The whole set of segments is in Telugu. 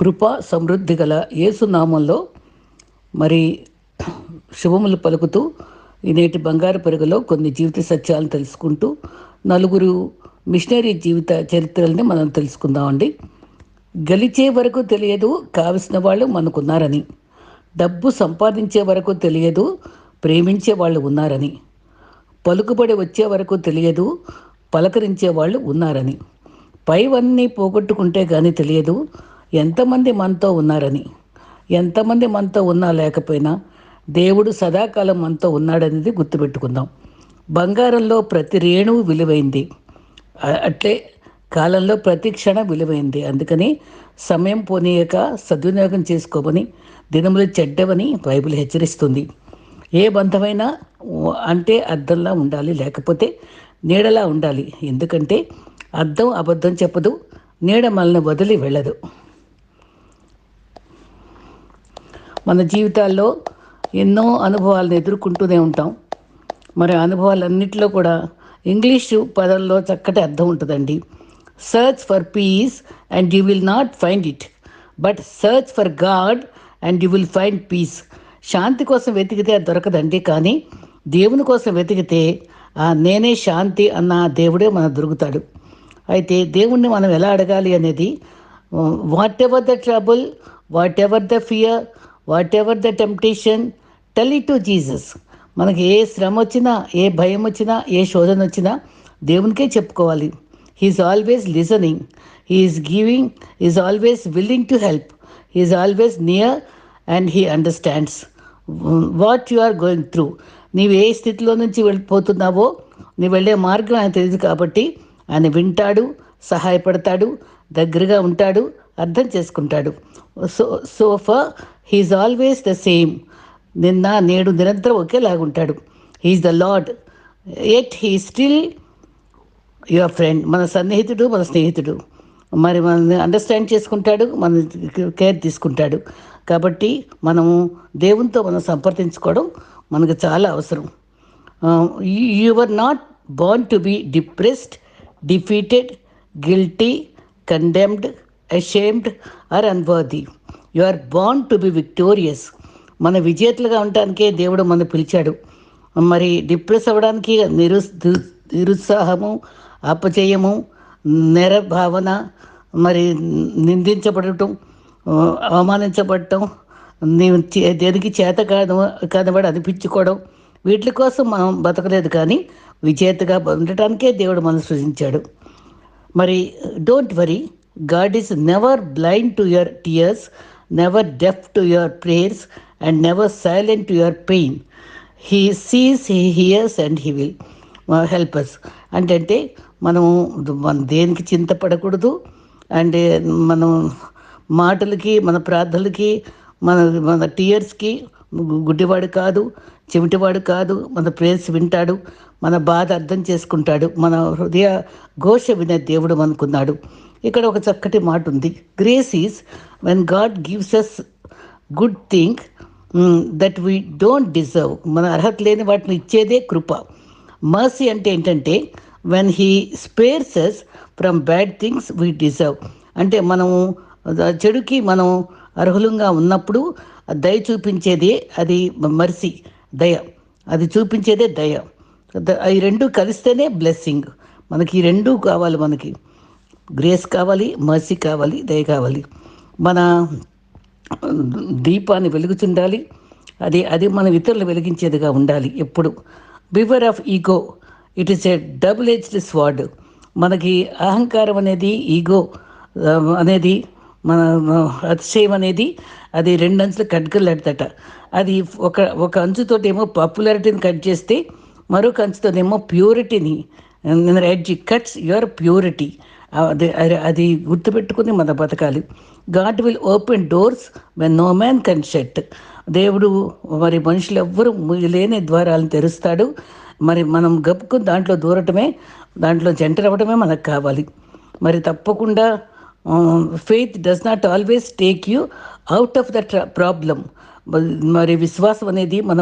కృప సమృద్ధి గల యేసునామంలో మరి శుభములు పలుకుతూ ఈనేటి బంగారు పెరుగులో కొన్ని జీవిత సత్యాలను తెలుసుకుంటూ నలుగురు మిషనరీ జీవిత చరిత్రల్ని మనం తెలుసుకుందామండి. గెలిచే వరకు తెలియదు కావలసిన వాళ్ళు మనకున్నారని డబ్బు సంపాదించే వరకు తెలియదు ప్రేమించే వాళ్ళు ఉన్నారని పలుకుబడి వచ్చే వరకు తెలియదు పలకరించే వాళ్ళు ఉన్నారని పైవన్నీ పోగొట్టుకుంటే కానీ తెలియదు ఎంతమంది మనతో ఉన్నారని ఎంతమంది మనతో ఉన్నా లేకపోయినా దేవుడు సదాకాలం మనతో ఉన్నాడనేది గుర్తుపెట్టుకుందాం. బంగారంలో ప్రతి రేణువు విలువైంది. అట్లే కాలంలో ప్రతి క్షణం విలువైంది. అందుకని సమయం పోనీయక సద్వినియోగం చేసుకోమని దినములు చెడ్డవని బైబిల్ హెచ్చరిస్తుంది. ఏ బంధమైనా అంటే అద్దంలా ఉండాలి. లేకపోతే నీడలా ఉండాలి. ఎందుకంటే అద్దం అబద్ధం చెప్పదు. నీడ మనల్ని వదిలి వెళ్ళదు. మన జీవితాల్లో ఎన్నో అనుభవాలను ఎదుర్కొంటూనే ఉంటాం. మరి అనుభవాలన్నింటిలో కూడా ఇంగ్లీషు పదంలో చక్కటి అర్థం ఉంటుందండి. Search for peace and you will not find it but search for God and you will find peace శాంతి కోసం వెతికితే అది దొరకదండి కానీ దేవుని కోసం వెతికితే ఆ నేనే శాంతి అన్న దేవుడే మన దొరుకుతాడు. అయితే దేవుణ్ణి మనం ఎలా అడగాలి అనేది whatever the trouble whatever the fear whatever the temptation tell it to Jesus మనకి ఏ శ్రమ వచ్చినా ఏ భయం వచ్చినా ఏ శోధన వచ్చినా దేవునికే చెప్పుకోవాలి. He's always listening he's giving is always willing to help he's always near and he understands what you are going through నీవు ఏ స్థితిలో నుంచి వెళ్ళిపోతున్నావో నీవు వెళ్ళే మార్గం ఆయన తెలియదు కాబట్టి ఆయన వింటాడు సహాయపడతాడు దగ్గరగా ఉంటాడు అర్థం చేసుకుంటాడు. So so for he's always the same నిన్న నేడు నిరంతరం ఒకేలాగుంటాడు he's the Lord yet he still your friend మన సన్నిహితుడు మన స్నేహితుడు. మరి మనల్ని అండర్స్టాండ్ చేసుకుంటాడు మన కేర్ తీసుకుంటాడు. కాబట్టి మనము దేవునితో మనం సంప్రదించుకోవడం మనకు చాలా అవసరం. You are not born to be depressed defeated guilty condemned ashamed or unworthy you are born to be victorious. మన విజేతలుగా ఉండటానికే దేవుడు మన పిలిచాడు. మరి డిప్రెస్ అవ్వడానికి నిరుస్ నిరుత్సాహము అపజయము నిరభావన మరి నిందించబడటం అవమానించబడటం నీవు దేనికి చేత కాదు కానివాడు అనిపించుకోవడం వీటి కోసం మనం బతకలేదు కానీ విజేతగా ఉండటానికే దేవుడు మనం సృజించాడు. మరి don't worry God is never blind to your tears never deaf to your prayers and never silent to your pain he sees he hears and he will helpers us అంటే మనం మన దేనికి చింతపడకూడదు అండ్ uh, మనం మాటలకి మన ప్రార్థనలకి మన మన టీయర్స్కి గుడ్డివాడు కాదు చెవిటివాడు కాదు మన ప్రేయర్స్ వింటాడు మన బాధ అర్థం చేసుకుంటాడు మన హృదయ ఘోష వినే దేవుడు అనుకున్నాడు ఇక్కడ ఒక చక్కటి మాట ఉంది. Grace is when God gives us good thing that we don't deserve మన అర్హత లేని వాటిని ఇచ్చేదే కృప. మర్సీ అంటే ఏంటంటే when he spares us from bad things we deserve అంటే మనము చెడుకి మనం అర్హులంగా ఉన్నప్పుడు దయ చూపించేది అది మర్సీ దయ. అది చూపించేదే దయ. ద- ఈ రెండు కలిస్తేనే బ్లెస్సింగ్ మనకి ఈ రెండు కావాలి మనకి. గ్రేస్ కావాలి మర్సీ కావాలి దయ కావాలి. మన దీపాన్ని వెలుగుతుండాలి. అది అది మన ఇతరులు వెలిగించేదిగా ఉండాలి ఎప్పుడు. Beware of ego it is a double headed sword మనకి అహంకారం అనేది ఈగో అనేది మన అతిశయం అనేది అది రెండు అంచులు కట్కలాడతట అది ఒక ఒక అంచుతోటేమో పాపులారిటీని కట్ చేస్తే మరొక అంచుతోనేమో ప్యూరిటీని ఎడ్జ్ కట్స్ యువర్ ప్యూరిటీ అది అది- గుర్తుపెట్టుకుని మన బతకాలి. God will open doors when no man can shut దేవుడు మరి మనుషులు ఎవ్వరూ లేని ద్వారాలను తెరుస్తాడు. మరి మనం గప్పుకుని దాంట్లో దూరటమే దాంట్లో జంటర్ మనకు కావాలి. మరి తప్పకుండా faith does not always take you out of the problem మరి విశ్వాసం అనేది మన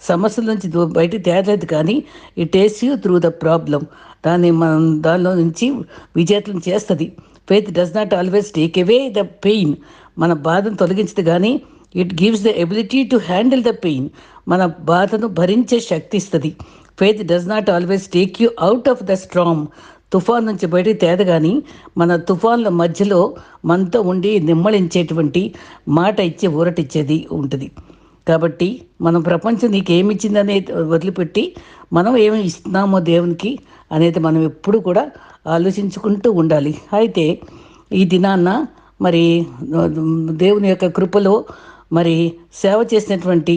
సమస్యల నుంచి బయట తేరలేదు కానీ it takes you through the problem దాన్ని మనం దానిలో నుంచి విజేతలను చేస్తుంది. Faith does not always take away the pain మన బాధను తొలగించదు కానీ it gives the ability to handle the pain మన బాధను భరించే శక్తి ఇస్తుంది. Faith does not always take you out of the strong తుఫాన్ నుంచి బయటికి తేదగాని కానీ మన తుఫాన్ల మధ్యలో మనతో ఉండి నిమ్మళించేటువంటి మాట ఇచ్చే ఊరటిచ్చేది ఉంటుంది. కాబట్టి మనం ప్రపంచం నీకు ఏమి ఇచ్చిందనే వదిలిపెట్టి మనం ఏమి ఇస్తున్నామో దేవునికి అనేది మనం ఎప్పుడు కూడా ఆలోచించుకుంటూ ఉండాలి. అయితే ఈ దినాన్న మరి దేవుని యొక్క కృపలో మరి సేవ చేసినటువంటి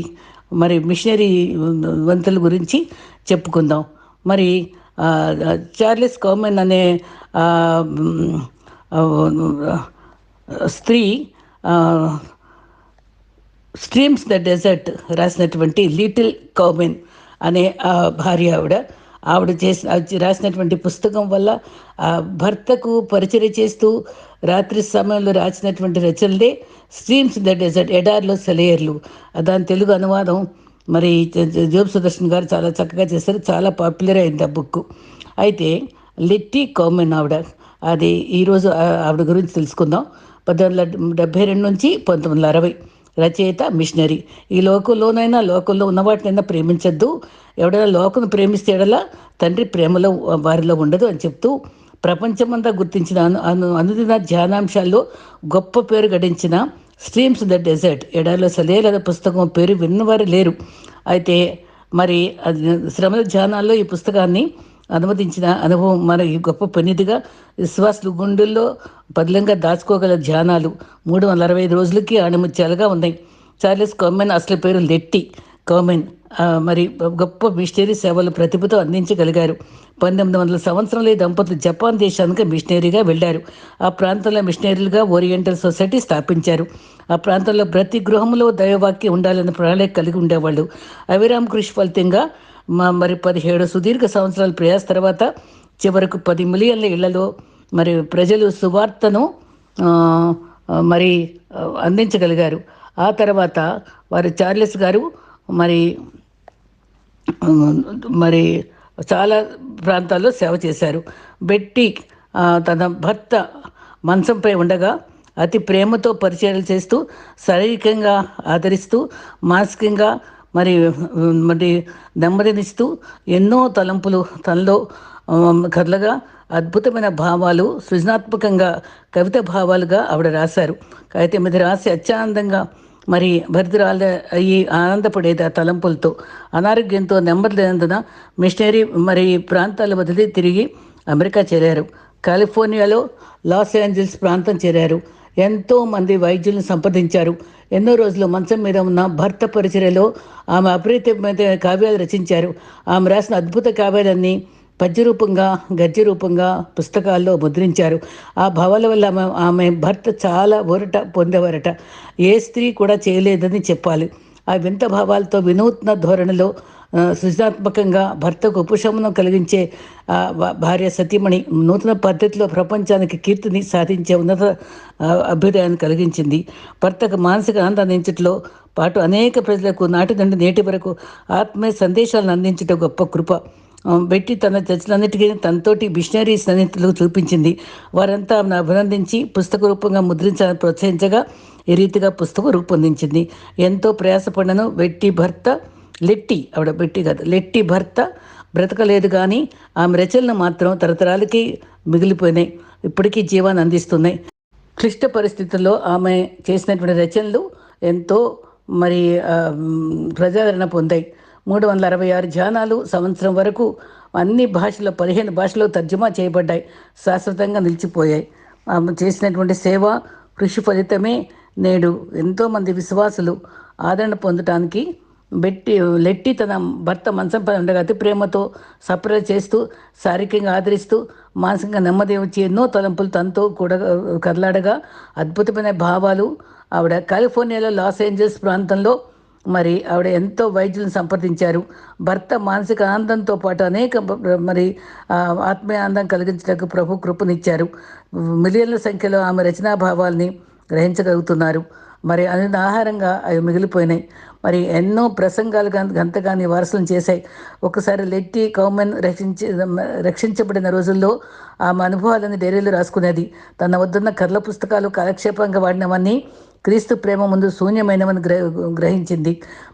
మరి మిషనరీ వంతుల గురించి చెప్పుకుందాం. మరి చార్లెస్ కామన్ అనే స్త్రీ స్ట్రీమ్స్ ద డెజర్ట్ రాసినటువంటి లిటిల్ కౌమెన్ అనే భార్య ఆవిడ ఆవిడ చేసిన రాసినటువంటి పుస్తకం వల్ల ఆ భర్తకు పరిచయం చేస్తూ రాత్రి సమయంలో రాసినటువంటి రచనలే స్ట్రీమ్స్ ద డెజర్ట్ ఎడార్లో సెలయర్లు దాని తెలుగు అనువాదం మరి జోబ్ సుదర్శన్ గారు చాలా చక్కగా చేశారు. చాలా పాపులర్ అయింది ఆ బుక్ అయితే లిట్టి కౌమెన్ ఆవిడ అది ఈరోజు ఆవిడ గురించి తెలుసుకుందాం. పద్దెనిమిది వందల డెబ్బై రెండు నుంచి పంతొమ్మిది వందల అరవై రచయిత మిషనరీ ఈ లోకంలోనైనా లోకంలో ఉన్న వాటినైనా ప్రేమించద్దు. ఎవడైనా లోకను ప్రేమిస్తే ఎడలా తండ్రి ప్రేమలో వారిలో ఉండదు అని చెప్తూ ప్రపంచమంతా గుర్తించిన అను అను అనుదిన ధ్యానాంశాల్లో గొప్ప పేరు గడించిన స్ట్రీమ్స్ ద డెజర్ట్. ఎడారిలో సలేలద పుస్తకం పేరు విన్నవారు లేరు. అయితే మరి అది శ్రమల ధ్యానాల్లో ఈ పుస్తకాన్ని అనుమతించిన అనుభవం మన ఈ గొప్ప పెన్నిదిగా విశ్వాసులు గుండెల్లో పదిలంగా దాచుకోగల ధ్యానాలు మూడు వందల అరవై ఐదు రోజులకి ఆణిముత్యాలుగా ఉన్నాయి. చార్లెస్ కౌమెన్ అసలు పేరు లెట్టి కౌమెన్. మరి గొప్ప మిషనరీ సేవలు ప్రతిభతో అందించగలిగారు. పంతొమ్మిది వందల సంవత్సరంలో ఈ దంపతులు జపాన్ దేశానికి మిషనరీగా వెళ్ళారు. ఆ ప్రాంతంలో మిషనరీలుగా ఓరియంటల్ సొసైటీ స్థాపించారు. ఆ ప్రాంతంలో ప్రతి గృహంలో దైవవాక్యం ఉండాలనే ప్రణాళిక కలిగి ఉండేవాళ్ళు. అవిరామ్ కృషి ఫలితంగా మరి పదిహేడు సుదీర్ఘ సంవత్సరాల ప్రయాస తర్వాత చివరకు పది మిలియన్ల ఇళ్ళలో మరి ప్రజలు సువార్తను మరి అందించగలిగారు. ఆ తర్వాత వారు చార్లెస్ గారు మరి మరి చాలా ప్రాంతాల్లో సేవ చేశారు. బెట్టి తన భర్త మంచంపై ఉండగా అతి ప్రేమతో పరిచయాలు చేస్తూ శారీరకంగా ఆదరిస్తూ మానసికంగా మరి మరి నెమ్మదినిస్తూ ఎన్నో తలంపులు తనలో కదలగా అద్భుతమైన భావాలు సృజనాత్మకంగా కవిత భావాలుగా ఆవిడ రాశారు. అయితే మీద రాసి అత్యానందంగా మరి భరిద్రాల అయ్యి ఆనందపడేది ఆ తలంపులతో. అనారోగ్యంతో నెమ్మది లేనందున మిషనరీ మరి ప్రాంతాల వదిలి తిరిగి అమెరికా చేరారు. కాలిఫోర్నియాలో లాస్ ఏంజల్స్ ప్రాంతం చేరారు. ఎంతో మంది వైద్యులను సంప్రదించారు. ఎన్నో రోజులు మంచం మీద ఉన్న భర్త పరిచర్యలో ఆమె అపరితమైన కావ్యాలు రచించారు. ఆమె రాసిన అద్భుత కావ్యాలన్నీ పద్యరూపంగా గద్యరూపంగా పుస్తకాల్లో ముద్రించారు. ఆ భావాల వల్ల ఆమె ఆమె భర్త చాలా ఊరట పొందేవారట. ఏ స్త్రీ కూడా చేయలేదని చెప్పాలి. ఆ వింత భావాలతో వినూత్న ధోరణిలో సృజనాత్మకంగా భర్తకు ఉపశమనం కలిగించే భార్య సతీమణి నూతన పద్ధతిలో ప్రపంచానికి కీర్తిని సాధించే ఉన్నత అభ్యుదయాన్ని కలిగించింది. భర్తకు మానసిక ఆనందాన్ని అందించట్లో పాటు అనేక ప్రజలకు నాటి నుండి నేటి వరకు ఆత్మీయ సందేశాలను అందించడం గొప్ప కృప. పెట్టి తన చర్చలన్నిటికీ తనతోటి మిషనరీ స్నేహితులకు చూపించింది. వారంతా ఆమెను అభినందించి పుస్తక రూపంగా ముద్రించాలని ప్రోత్సహించగా ఈ రీతిగా పుస్తకం రూపొందించింది. ఎంతో ప్రయాసపడినను వెట్టి భర్త లెట్టి ఆవిడ బెట్టి కాదు లెట్టి భర్త బ్రతకలేదు కానీ ఆమె రచనలు మాత్రం తరతరాలకి మిగిలిపోయినాయి. ఇప్పటికీ జీవాన్ని అందిస్తున్నాయి. క్లిష్ట పరిస్థితుల్లో ఆమె చేసినటువంటి రచనలు ఎంతో మరి ప్రజాదరణ పొందాయి. మూడు వందల అరవై ఆరు ధ్యానాలు సంవత్సరం వరకు అన్ని భాషలో పదిహేను భాషలో తర్జుమా చేయబడ్డాయి. శాశ్వతంగా నిలిచిపోయాయి. ఆమె చేసినటువంటి సేవ కృషి ఫలితమే నేడు ఎంతోమంది విశ్వాసులు ఆదరణ పొందటానికి బెట్టి లెట్టి తన భర్త మంచంపై ఉండగా అతి ప్రేమతో సపరేట్ చేస్తూ శారీరకంగా ఆదరిస్తూ మానసికంగా నెమ్మది వచ్చి ఎన్నో తలంపులు తనతో కూడా కదలాడగా అద్భుతమైన భావాలు. ఆవిడ కాలిఫోర్నియాలో లాస్ ఏంజల్స్ ప్రాంతంలో మరి ఆవిడ ఎంతో వైద్యులను సంప్రదించారు. భర్త మానసిక ఆనందంతో పాటు అనేక మరి ఆత్మీయ ఆనందం కలిగించడానికి ప్రభు కృపనిచ్చారు. మిలియన్ల సంఖ్యలో ఆమె రచనా భావాల్ని గ్రహించగలుగుతున్నారు. మరి అనేది ఆహారంగా అవి మిగిలిపోయినాయి. మరి ఎన్నో ప్రసంగాలు గంతగాని వారసులను చేశాయి. ఒకసారి లెట్టి కౌమెన్ రక్షించి రక్షించబడిన రోజుల్లో ఆమె అనుభవాలని డైరీలో రాసుకునేది. తన వద్దన్న కర్ల పుస్తకాలు కాలక్షేపంగా వాడినవన్నీ క్రీస్తు ప్రేమ ముందు శూన్యమైనవని గ్రహించింది.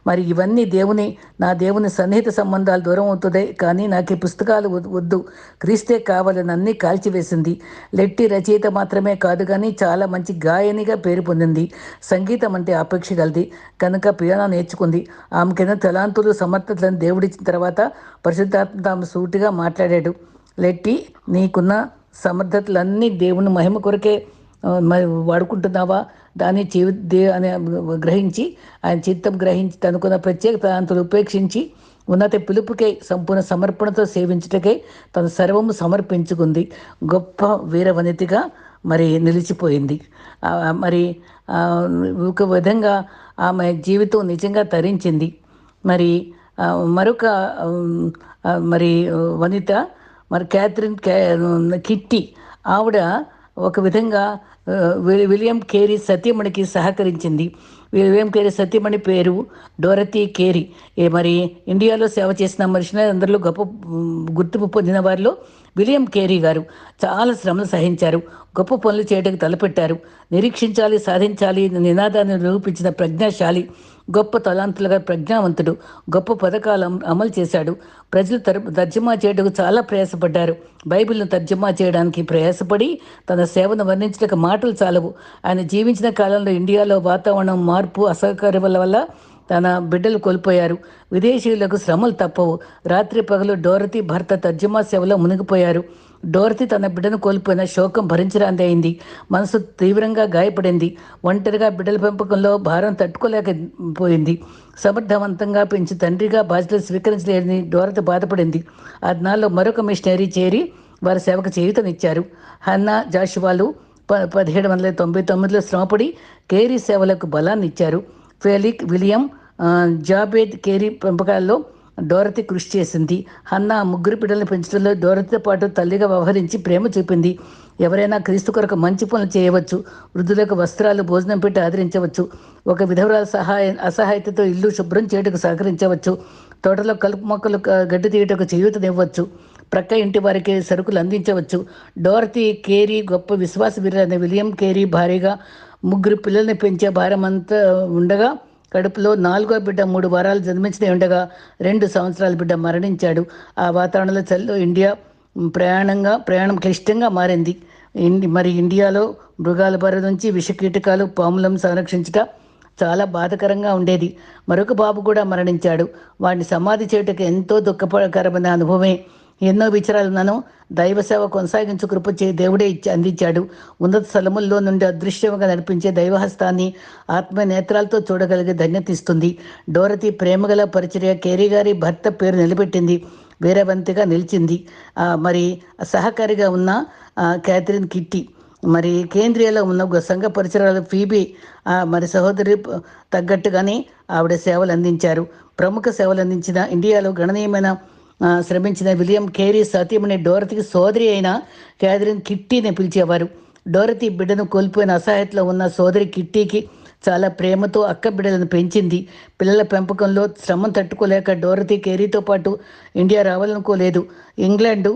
మరి ఇవన్నీ దేవుని నా దేవుని సన్నిహిత సంబంధాలు దూరం అవుతుంది కానీ నాకు ఈ పుస్తకాలు వద్దు క్రీస్తే కావాలని అన్నీ కాల్చివేసింది. లెట్టి రచయిత మాత్రమే కాదు కానీ చాలా మంచి గాయనిగా పేరు పొందింది. సంగీతం అంటే ఆపేక్ష గలది. కనుక పియానో నేర్చుకుంది. ఆమె కింద తలాంతులు సమర్థతలను దేవుడిచ్చిన తర్వాత పరిశుద్ధాత్మ తాము సూటిగా మాట్లాడాడు. లెట్టి నీకున్న సమర్థతలన్నీ దేవుని మహిమ కొరకే మరి వాడుకుంటున్నావా? దాన్ని దే అని గ్రహించి ఆయన చిత్తం గ్రహించి తనకున్న ప్రత్యేక ప్రాంతాలు ఉపేక్షించి ఉన్నత పిలుపుకై సంపూర్ణ సమర్పణతో సేవించుటకై తన సర్వము సమర్పించుకుంది. గొప్ప వీరవనితిగా మరి నిలిచిపోయింది. మరి ఒక విధంగా ఆమె జీవితం నిజంగా తరించింది. మరి మరొక మరి వనిత మరి క్యాథరిన్ కిట్టి ఆవిడ ఒక విధంగా విలియం కేరీ సతీమణికి సహకరించింది. విలియం కేరీ సతీమణి పేరు డోరతీ కేరీ. మరి ఇండియాలో సేవ చేసిన మనుషులు అందరిలో గొప్ప గుర్తింపు పొందిన వారిలో విలియం కేరీ గారు చాలా శ్రమలు సహించారు. గొప్ప పనులు చేయడానికి తలపెట్టారు. నిరీక్షించాలి సాధించాలి నినాదాన్ని నిరూపించిన ప్రజ్ఞాశాలి గొప్ప తలాంతులుగా ప్రజ్ఞావంతుడు గొప్ప పథకాలు అమలు చేశాడు. ప్రజలు తర్ తర్జమా చేయడానికి చాలా ప్రయాసపడ్డారు. బైబిల్ను తర్జమా చేయడానికి ప్రయాసపడి తన సేవను వర్ణించడానికి మాటలు చాలవు. ఆయన జీవించిన కాలంలో ఇండియాలో వాతావరణం మార్పు అసహకారం వల్ల తన బిడ్డలు కోల్పోయారు. విదేశీయులకు శ్రమలు తప్పవు. రాత్రి పగలు డోరతి భర్త తర్జమా సేవలో మునిగిపోయారు. డోరతి తన బిడ్డను కోల్పోయిన శోకం భరించరాంది అయింది. మనసు తీవ్రంగా గాయపడింది. ఒంటరిగా బిడ్డల పెంపకంలో భారం తట్టుకోలేకపోయింది. సమర్థవంతంగా పెంచి తండ్రిగా బాధ్యతలు స్వీకరించలేని డోరతి బాధపడింది. ఆ దినాల్లో మరొక మిషనరీ చేరి వారి సేవకు చేయుతనిచ్చారు హన్నా జాషువాలు ప పదిహేడు వందల తొంభై తొమ్మిదిలో శ్రమపడి కేరీ సేవలకు బలాన్ని ఇచ్చారు ఫెలిక్ విలియం జాబేద్ కేరీ పెంపకాల్లో డోరతి కృషి చేసింది. హన్న ముగ్గురు పిల్లల్ని పెంచడంలో డోరతితో పాటు తల్లిగా వ్యవహరించి ప్రేమ చూపింది. ఎవరైనా క్రీస్తు కొరకు మంచి పనులు చేయవచ్చు వృద్ధులకు వస్త్రాలు భోజనం పెట్టి ఆదరించవచ్చు ఒక విధవరాల సహాయ అసహాయతతో ఇల్లు శుభ్రం చేయటకు సహకరించవచ్చు తోటలో కలుపు మొక్కలు గడ్డి తీయటకు చేయూతనివ్వచ్చు ప్రక్క ఇంటి వారికి సరుకులు అందించవచ్చు. డోరతి కేరీ గొప్ప విశ్వాస వీరులైన విలియం కేరీ భారీగా ముగ్గురు పిల్లల్ని పెంచే భారమంతా ఉండగా కడుపులో నాలుగో బిడ్డ మూడు వారాలు జన్మించిన ఉండగా రెండు సంవత్సరాల బిడ్డ మరణించాడు. ఆ వాతావరణంలో చల్లో ఇండియా ప్రయాణంగా ప్రయాణం క్లిష్టంగా మారింది. మరి ఇండియాలో మృగాల బారి నుంచి విషకీటకాలు పాములను సంరక్షించట చాలా బాధకరంగా ఉండేది. మరొక బాబు కూడా మరణించాడు. వాడిని సమాధి చేయటకు ఎంతో దుఃఖకరమైన అనుభవమే ఎన్నో విచారాలున్నాను దైవ సేవ కొనసాగించు కృపచే దేవుడే ఇచ్చి అందించాడు. ఉన్నత స్థలముల్లో నుండి అదృశ్యంగా నడిపించే దైవహస్తాన్ని ఆత్మ నేత్రాలతో చూడగలిగే ధన్యత ఇస్తుంది. డోరతి ప్రేమగల పరిచర్య కేరీ గారి భర్త పేరు నిలబెట్టింది. వీరవంతిగా నిలిచింది. మరి సహకారిగా ఉన్న క్యాథరిన్ కిట్టి. మరి కేంద్రీయలో ఉన్న సంఘ పరిచరాలు ఫీబీ మరి సహోదరి తగ్గట్టుగానే ఆవిడ సేవలు అందించారు. ప్రముఖ సేవలు అందించిన ఇండియాలో గణనీయమైన శ్రమించిన విలియం కేరీ సతీమణి డోరతికి సోదరి అయిన క్యాథరిన్ కిట్టీని పిలిచేవారు. డోరతి బిడ్డను కోల్పోయిన అసహాయతలో ఉన్న సోదరి కిట్టీకి చాలా ప్రేమతో అక్క బిడ్డలను పెంచింది. పిల్లల పెంపకంలో శ్రమం తట్టుకోలేక డోరతి కేరీతో పాటు ఇండియా రావాలనుకోలేదు. ఇంగ్లాండు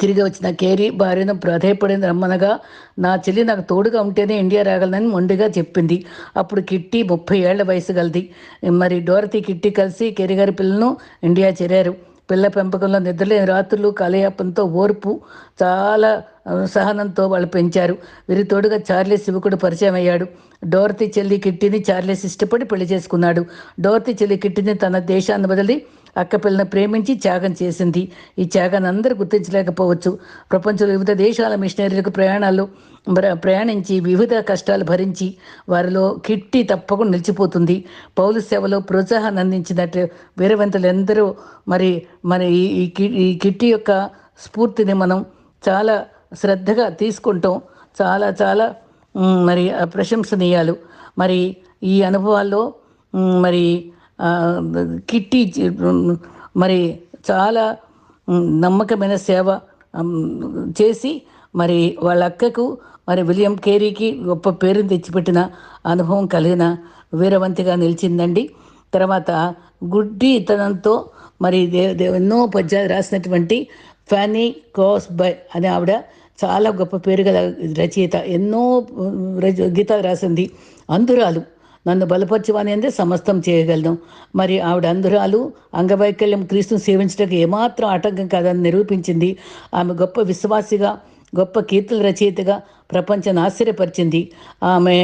తిరిగి వచ్చిన కేరీ భార్యను ప్రాధాయపడింది రమ్మనగా నా చెల్లి నాకు తోడుగా ఉంటేనే ఇండియా రాగలనని మొండిగా చెప్పింది. అప్పుడు కిట్టి ముప్పై ఏళ్ళ వయసు గలది. మరి డోరతి కిట్టి కలిసి కేరీ గారి పిల్లను ఇండియా చేరారు. పిల్ల పెంపకంలో నిద్రలేని రాత్రులు కలయాపంతో ఓర్పు చాలా సహనంతో వాళ్ళు పెంచారు. వీరి తోడుగా చార్లెస్ శివకుడు పరిచయం అయ్యాడు. డోర్తి చెల్లి కిట్టిని చార్లెస్ ఇష్టపడి పెళ్ళి చేసుకున్నాడు. డోర్తి చెల్లి కిట్టిని తన దేశాన్ని బదిలి అక్కపిల్లను ప్రేమించి త్యాగం చేసింది. ఈ త్యాగాన్ని అందరూ గుర్తించలేకపోవచ్చు. ప్రపంచంలో వివిధ దేశాల మిషనరీలకు ప్రయాణాలు ప్రయాణించి వివిధ కష్టాలు భరించి వారిలో కిట్టి తప్పకుండా నిలిచిపోతుంది. పౌలు సేవలో ప్రోత్సాహాన్ని అందించినట్టు వీరవంతులు ఎందరో మరి మరి ఈ కిట్టి యొక్క స్ఫూర్తిని మనం చాలా శ్రద్ధగా తీసుకుంటాం. చాలా చాలా మరి ప్రశంసనీయాలు. మరి ఈ అనుభవాల్లో మరి కిట్టి మరి చాలా నమ్మకమైన సేవ చేసి మరి వాళ్ళ అక్కకు మరి విలియం కేరీకి గొప్ప పేరుని తెచ్చిపెట్టిన అనుభవం కలిగిన వీరవంతిగా నిలిచిందండి. తర్వాత గుడ్డి ఇతనంతో మరి దేవ ఎన్నో పద్యాలు రాసినటువంటి ఫ్యానీ కోస్ బై అనే ఆవిడ చాలా గొప్ప పేరు గల రచయిత. ఎన్నో రచ- గీతాలు రాసింది. అందురాలు. నన్ను బలపరచువాని సమస్తం చేయగలను. మరి ఆవిడ అందరాలు అంగవైకల్యం క్రీస్తుని సేవించడానికి ఏమాత్రం ఆటంకం కాదని నిరూపించింది. ఆమె గొప్ప విశ్వాసిగా గొప్ప కీర్తుల రచయితగా ప్రపంచాన్ని ఆశ్చర్యపరిచింది ఆమె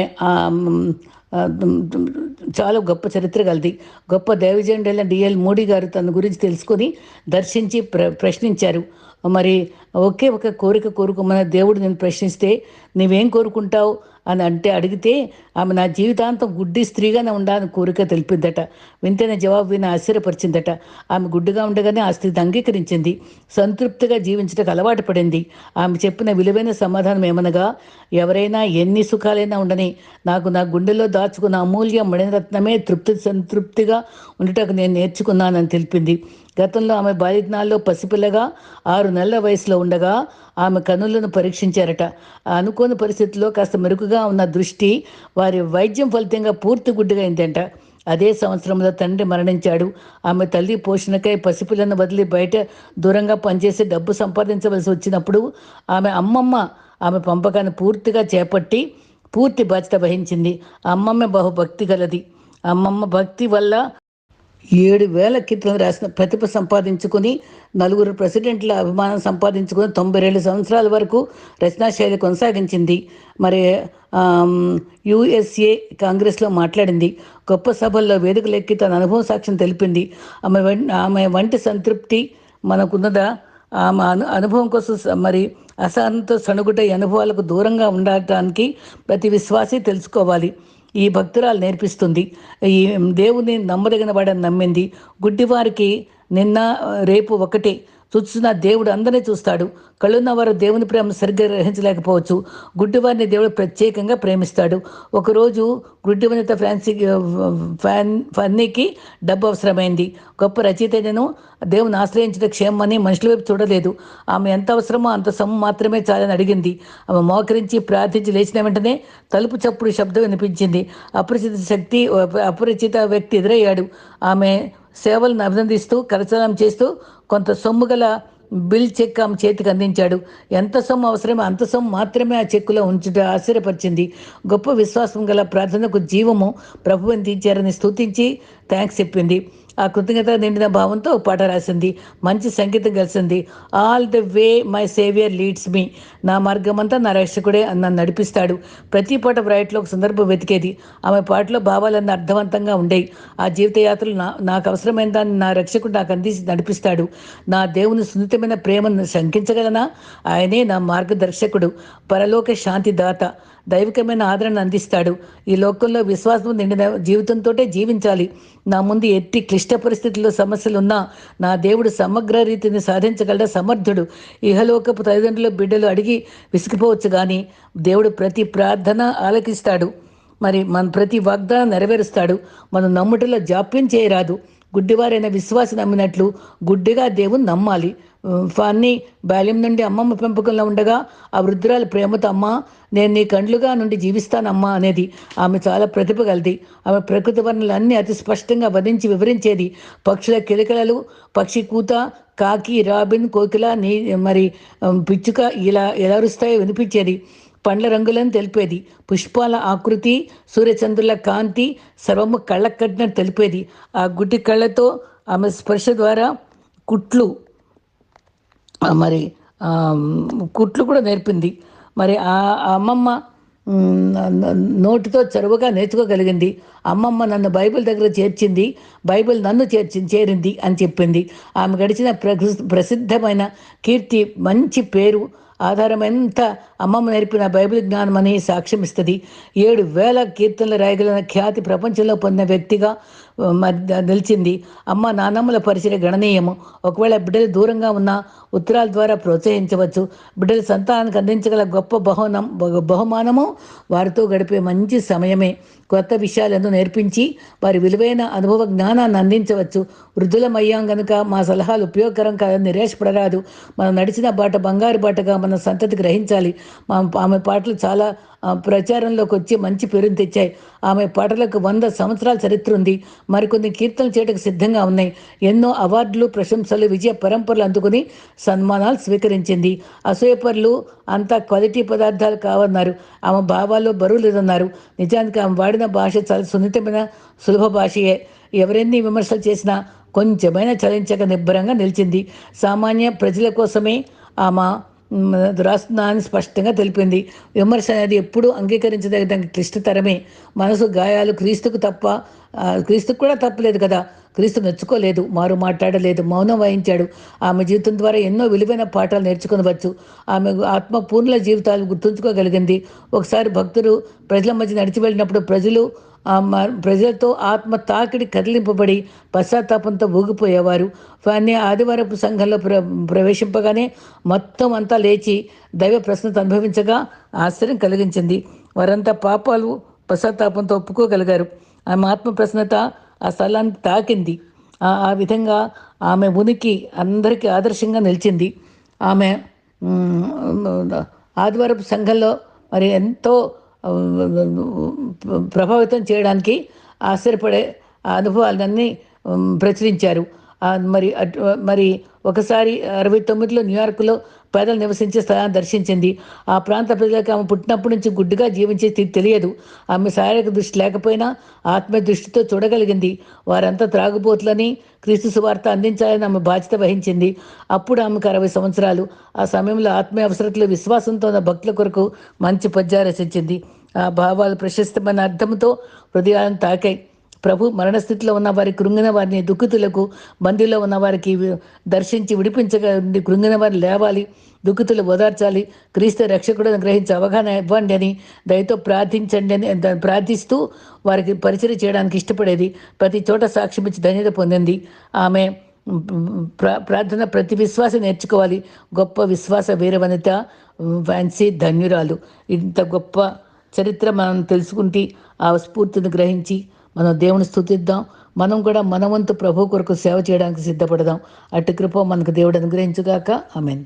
చాలా గొప్ప చరిత్ర కలది గొప్ప దైవజెండైన డిఎల్ మోడీ గారు తన గురించి తెలుసుకొని దర్శించి ప్ర ప్రశ్నించారు. మరి ఒకే ఒక కోరిక కోరుకోమని దేవుడు నేను ప్రశ్నిస్తే నువ్వేం కోరుకుంటావు? అని అంటే అడిగితే ఆమె నా జీవితాంతం గుడ్డి స్త్రీగానే ఉండాలని కోరిక తెలిపిందట. వింతైన జవాబు విని ఆశ్చర్యపరిచిందట. ఆమె గుడ్డుగా ఉండగానే ఆ స్థితిని అంగీకరించింది. సంతృప్తిగా జీవించటకు అలవాటు పడింది. ఆమె చెప్పిన విలువైన సమాధానం ఏమనగా ఎవరైనా ఎన్ని సుఖాలైనా ఉండని నాకు నా గుండెలో దాచుకున్న అమూల్య మణిరత్నమే తృప్తి సంతృప్తిగా ఉండటకు నేను నేర్చుకున్నానని తెలిపింది. గతంలో ఆమె బాలినాల్లో పసిపిల్లగా ఆరు నెలల వయసులో ఉండగా ఆమె కనులను పరీక్షించారట. అనుకోని పరిస్థితుల్లో కాస్త మెరుగుగా ఉన్న దృష్టి వారి వైద్యం ఫలితంగా పూర్తి గుడ్డిగా అయిందంట అదే సంవత్సరంలో తండ్రి మరణించాడు. ఆమె తల్లి పోషణకై పసిపిల్లను వదిలి బయట దూరంగా పనిచేసి డబ్బు సంపాదించవలసి వచ్చినప్పుడు ఆమె అమ్మమ్మ ఆమె పంపకాన్ని పూర్తిగా చేపట్టి పూర్తి బాధ్యత వహించింది. అమ్మమ్మ బహుభక్తి గలది. అమ్మమ్మ భక్తి వల్ల ఏడు వేల కీర్తనలు రాసిన ప్రతిభ సంపాదించుకొని నలుగురు ప్రెసిడెంట్ల అభిమానం సంపాదించుకొని తొంభై రెండు సంవత్సరాల వరకు రచనా శైలి కొనసాగించింది. మరి యుఎస్ఏ కాంగ్రెస్లో మాట్లాడింది. గొప్ప సభల్లో వేదికలెక్కి తన అనుభవం సాక్ష్యం తెలిపింది. ఆమె వం- ఆమె వంటి సంతృప్తి మనకున్నదా? ఆమె అను అనుభవం కోసం మరి అసహనంతో సణుగుట ఈ అనుభవాలకు దూరంగా ఉండటానికి ప్రతి విశ్వాసి తెలుసుకోవాలి. ఈ భక్తురాలు నేర్పిస్తుంది. ఈ దేవుని నమ్మదగిన వాడని నమ్మింది. గుడ్డివారికి నిన్న రేపు ఒకటే. చూస్తున్న దేవుడు అందరినీ చూస్తాడు. కళ్ళున్న వారు దేవుని ప్రేమ సరిగ్గా గ్రహించలేకపోవచ్చు. గుడ్డివారిని దేవుడు ప్రత్యేకంగా ప్రేమిస్తాడు. ఒకరోజు గుడ్డివనిత ఫ్యాన్సీ ఫ్యాన్ ఫన్నీకి డబ్బు అవసరమైంది. గొప్ప రచయితను దేవుని ఆశ్రయించిన క్షేమని మనుషుల వైపు చూడలేదు. ఆమె ఎంత అవసరమో అంత సొమ్ము మాత్రమే చాలని అడిగింది. ఆమె మోకరించి ప్రార్థించి లేచిన వెంటనే తలుపు చప్పుడు శబ్దం వినిపించింది. అపరిచిత శక్తి అపరిచిత వ్యక్తి ఎదురయ్యాడు. ఆమె సేవలను అభినందిస్తూ కరచలం చేస్తూ కొంత సొమ్ము గల బిల్ చెక్ ఆమె చేతికి అందించాడు. ఎంత సొమ్ము అవసరమో అంత సొమ్ము మాత్రమే ఆ చెక్కులో ఉంచుట ఆశ్చర్యపరిచింది. గొప్ప విశ్వాసం గల ప్రార్థనకు జీవము ప్రభు అందించారని స్తుతించి థ్యాంక్స్ చెప్పింది. ఆ కృతజ్ఞత నిండిన భావంతో పాట రాసింది. మంచి సంగీతం కలిసింది. All the way my saviour leads me నా మార్గమంతా నా రక్షకుడే నన్ను నడిపిస్తాడు. ప్రతి పాట వ్రాయట్లో ఒక సందర్భం వెతికేది. ఆమె పాటలో భావాలన్నీ అర్థవంతంగా ఉండేవి. ఆ జీవిత యాత్రలు నా నాకు అవసరమైన దాన్ని నా రక్షకుడు నాకు అందించి నడిపిస్తాడు. నా దేవుని సున్నితమైన ప్రేమను శంకించగలనా? ఆయనే నా మార్గదర్శకుడు. పరలోక శాంతి దాత దైవికమైన ఆదరణ అందిస్తాడు. ఈ లోకంలో విశ్వాసం నిండిన జీవితంతో జీవించాలి. నా ముందు ఎట్టి క్లిష్ట పరిస్థితుల్లో సమస్యలు ఉన్నా నా దేవుడు సమగ్ర రీతిని సాధించగల సమర్థుడు. ఇహలోకపు తల్లిదండ్రులు బిడ్డలు అడిగి విసిగిపోవచ్చు కానీ దేవుడు ప్రతి ప్రార్థన ఆలకిస్తాడు. మరి మన ప్రతి వాగ్దానం నెరవేరుస్తాడు. మనం నమ్ముటలో జాప్యం చేయరాదు. గుడ్డివారైన విశ్వాసం నమ్మినట్లు గుడ్డిగా దేవుని నమ్మాలి. ఫాన్ని బాల్యం నుండి అమ్మమ్మ పెంపకంలో ఉండగా ఆ వృద్ధురాలు ప్రేమతో అమ్మ నేను నీ కండ్లుగా నుండి జీవిస్తానమ్మా అనేది ఆమె చాలా ప్రతిభ కలిది. ఆమె ప్రకృతి వర్ణలు అతి స్పష్టంగా వధించి వివరించేది. పక్షుల కిలకలలు పక్షి కూత కాకి రాబిన్ కోకిల నీ మరి పిచ్చుక ఇలా ఎలా అరుస్తాయో వినిపించేది. పండ్ల రంగులను తెలిపేది. పుష్పాల ఆకృతి సూర్యచంద్రుల కాంతి సర్వము కళ్ళకు కట్టినట్టు తెలిపేది. ఆ గుడ్డి కళ్ళతో ఆమె స్పర్శ ద్వారా కుట్లు మరి కుట్లు కూడా నేర్పింది. మరి ఆ అమ్మమ్మ నోటితో చొరవగా నేర్చుకోగలిగింది. అమ్మమ్మ నన్ను బైబిల్ దగ్గర చేర్చింది. బైబిల్ నన్ను చేర్చి చేరింది అని చెప్పింది. ఆమె గడిచిన ప్రసిద్ధమైన కీర్తి మంచి పేరు. ఆధారం ఎంత అమ్మమ్మ నేర్పిన బైబిల్ జ్ఞానం అని సాక్ష్యం ఇస్తుంది ఏడు వేల కీర్తనలు రాయగలిగిన ఖ్యాతి ప్రపంచంలో పొందిన వ్యక్తిగా నిలిచింది అమ్మ నానమ్మల పరిచయ గణనీయము. ఒకవేళ బిడ్డలు దూరంగా ఉన్న ఉత్తరాల ద్వారా ప్రోత్సహించవచ్చు. బిడ్డల సంతానానికి అందించగల గొప్ప బహునం బహుమానము వారితో గడిపే మంచి సమయమే. కొత్త విషయాలను నేర్పించి వారి విలువైన అనుభవ జ్ఞానాన్ని అందించవచ్చు. వృద్ధులమయ్యాం గనుక మా సలహాలు ఉపయోగకరం కాదని నిరాశపడరాదు. మనం నడిచిన బాట బంగారు బాటగా మన సంతతి గ్రహించాలి. మా- ఆమె పాటలు చాలా ప్రచారంలోకి వచ్చి మంచి పేరుని తెచ్చాయి. ఆమె పాటలకు వంద సంవత్సరాల చరిత్ర ఉంది. మరికొన్ని కీర్తనలు చేయటకు సిద్ధంగా ఉన్నాయి. ఎన్నో అవార్డులు ప్రశంసలు విజయ పరంపరలు అందుకుని సన్మానాలు స్వీకరించింది. అసూయపరులు అంతా క్వాలిటీ పదార్థాలు కావన్నారు. ఆమె భావాల్లో బరువు లేదన్నారు. నిజానికి ఆమె వాడిన భాష చాలా సున్నితమైన సులభ భాషయే. ఎవరెన్ని విమర్శలు చేసినా కొంచెమైనా చలించక నిబ్బరంగా నిలిచింది. సామాన్య ప్రజల కోసమే ఆమె మ్, అని స్పష్టంగా తెలిపింది. విమర్శ అనేది ఎప్పుడూ అంగీకరించదగిన క్లిష్టతరమే మనసు గాయాలు క్రీస్తుకు తప్ప క్రీస్తుకు కూడా తప్పలేదు కదా. క్రీస్తు మెచ్చుకోలేదు మారు మాట్లాడలేదు మౌనం వహించాడు. ఆమె జీవితం ద్వారా ఎన్నో విలువైన పాఠాలు నేర్చుకునవచ్చు. ఆమె ఆత్మ పూర్ణ జీవితాలు గుర్తుంచుకోగలిగింది. ఒకసారి భక్తులు ప్రజల మధ్య నడిచి వెళ్ళినప్పుడు ప్రజలు ప్రజలతో ఆత్మ తాకిడి కదిలింపబడి పశ్చాత్తాపంతో ఊగిపోయేవారు. కానీ ఆదివారపు సంఘంలో ప్ర ప్రవేశింపగానే మొత్తం అంతా లేచి దైవ ప్రశ్నత అనుభవించగా ఆశ్చర్యం కలిగించింది. వారంతా పాపాలు పశ్చాత్తాపంతో ఒప్పుకోగలిగారు. ఆమె ఆత్మ ప్రశ్నత ఆ స్థలాన్ని తాకింది. ఆ విధంగా ఆమె ఉనికి అందరికీ ఆదర్శంగా నిలిచింది. ఆమె ఆదివారపు సంఘంలో మరి ఎంతో ప్రభావితం చేయడానికి ఆశ్చర్యపడే అనుభవాలన్నీ ప్రచురించారు. మరి అటు మరి ఒకసారి అరవై తొమ్మిదిలో న్యూయార్క్లో పేదలు నివసించే స్థలాన్ని దర్శించింది. ఆ ప్రాంత ప్రజలకు ఆమె పుట్టినప్పటి నుంచి గుడ్డుగా జీవించే స్థితి తెలియదు. ఆమె శారీరక దృష్టి లేకపోయినా ఆత్మ దృష్టితో చూడగలిగింది. వారంతా త్రాగుబోతులని క్రీస్తు సువార్త అందించాలని ఆమె బాధ్యత వహించింది. అప్పుడు ఆమెకు అరవై సంవత్సరాలు. ఆ సమయంలో ఆత్మీయ అవసరతలు విశ్వాసంతో ఉన్న భక్తుల కొరకు మంచి పద్యాలు రచించింది. ఆ భావాలు ప్రశస్తమైన అర్థంతో హృదయాలను తాకాయి. ప్రభు మరణస్థితిలో ఉన్న వారి కృంగిన వారిని దుఃఖితులకు బందీలో ఉన్న వారికి దర్శించి విడిపించగా కృంగిన వారిని లేవాలి దుఃఖితులు ఓదార్చాలి క్రీస్తు రక్షకుడు గ్రహించి అవగాహన ఇవ్వండి అని దయతో ప్రార్థించండి అని ప్రార్థిస్తూ వారికి పరిచయం చేయడానికి ఇష్టపడేది. ప్రతి చోట సాక్ష్యం ఇచ్చి ధన్యత పొందింది ఆమె ప్రా ప్రార్థన ప్రతి విశ్వాసం నేర్చుకోవాలి. గొప్ప విశ్వాస వీరవనిత ఫ్యాన్సీ ధన్యురాలు. ఇంత గొప్ప చరిత్ర మనం తెలుసుకుంటే ఆ స్ఫూర్తిని గ్రహించి మనం దేవుని స్థుతిద్దాం మనం కూడా మనవంతు ప్రభు కొరకు సేవ చేయడానికి సిద్ధపడదాం. అటు కృప మనకు దేవుడు అనుగ్రహించుగాక. ఆమెన్.